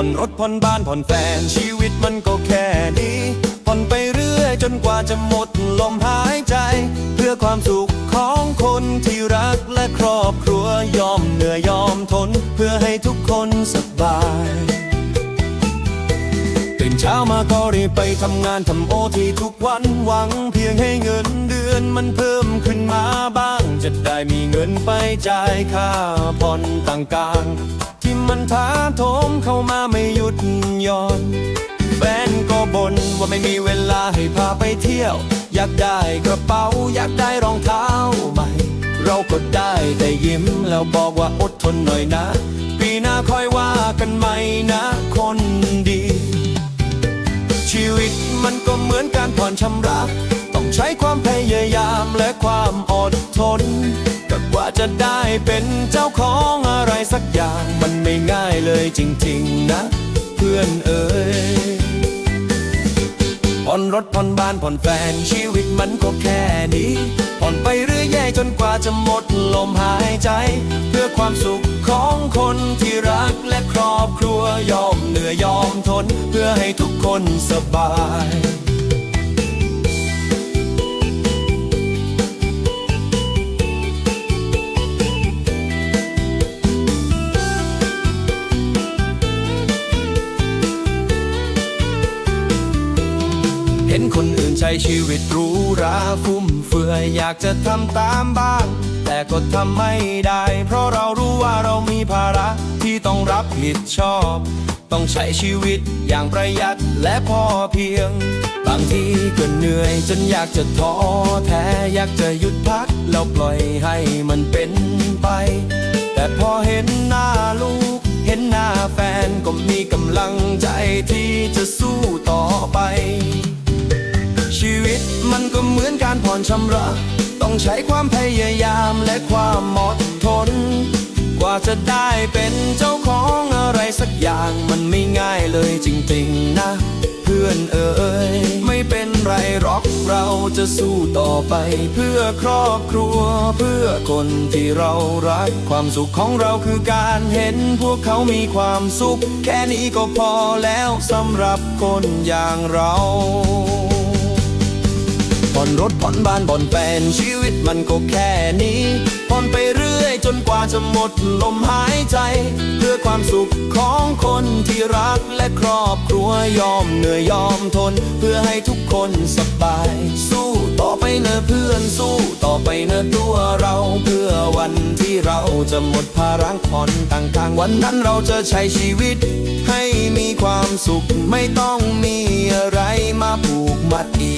ผ่อนรถผ่อนบ้านผ่อนแฟนชีวิตมันก็แค่นี้ผ่อนไปเรื่อยจนกว่าจะหมดลมหายใจ เพื่อความสุขของคนที่รักและครอบครัวยอมเหนื่อยยอมทน เพื่อให้ทุกคนสบายตื่นเช้ามาก็รีบไปทำงานทำโอทีทุกวันหวัง เพียงให้เงินเดือนมันเพิ่มขึ้นมาบ้าง จะได้มีเงินไปจ่ายค่าผ่อนต่างๆ มันท้าโถมเข้ามาไม่หยุดหย่อน แฟนก็บ่นว่าไม่มีเวลาให้พาไปเที่ยว อยากได้กระเป๋าอยากได้รองเท้าใหม่ เราก็ได้แต่ยิ้มแล้วบอกว่าอดทนหน่อยนะ ปีหน้าค่อยว่ากันใหม่นะคนดี ชีวิตมันก็เหมือนการผ่อนชำระต้องใช้ความพยายามและความอดทนกว่าจะได้เป็นเจ้าของอะไรสักอย่างมันไม่ ยจริง ๆ นะ เพื่อนเอ๋ยผ่อนรถผ่อนบ้านผ่อนแฟนชีวิตมันก็แค่นี้ผ่อนไปเรื่อยแย่จนกว่าจะหมดลมหายใจ เพื่อความสุขของคนที่รักและครอบครัวยอมเหนื่อยยอมทน เพื่อให้ทุกคนสบาย ช้ชีวิตรูหราฟุ่มเฟือยอยากจะทำตามบ้าง แต่ก็ทำไม่ได้ เพราะเรารู้ว่าเรามีภาระที่ต้องรับผิดชอบ ต้องใช้ชีวิตอย่างประหยัดและพอเพียง บางทีก็เหนื่อยจนอยากจะท้อแท้อยากจะหยุดพักแล้วปล่อยให้มันเป็นไป แต่พอเห็นหน้าลูก เห็นหน้าแฟนก็มีกำลังใจที่จะสู้ต่อไป ตมันก็เหมือนการผ่อนชำระ ต้องใช้ความพยายามและความอดทน กว่าจะได้เป็นเจ้าของอะไรสักอย่างมันไม่ง่ายเลยจริงๆนะ เพื่อนเอ๋ยไม่เป็นไรหรอกเราจะสู้ต่อไป เพื่อครอบครัว เพื่อคนที่เรารัก ความสุขของเราคือการเห็นพวกเขามีความสุข แค่นี้ก็พอแล้วสำหรับคนอย่างเรา ถผ่อนบ้านผ่อนแฟนชีวิตมันก็แค่นี้ผ่อนไปเรื่อยจนกว่าจะหมดลมหายใจ เพื่อความสุขของคนที่รักและครอบครัวยอมเหนื่อยยอมทน เพื่อให้ทุกคนสบาย สู้ต่อไปเนอะเพื่อนสู้ต่อไปเนอะตัวเราเพื่อวันที่เราจะหมดภาระผ่อนต่างๆ วันนั้นเราจะใช้ชีวิต ให้มีความสุขไม่ต้องมีอะไรมาผูกมัดอีก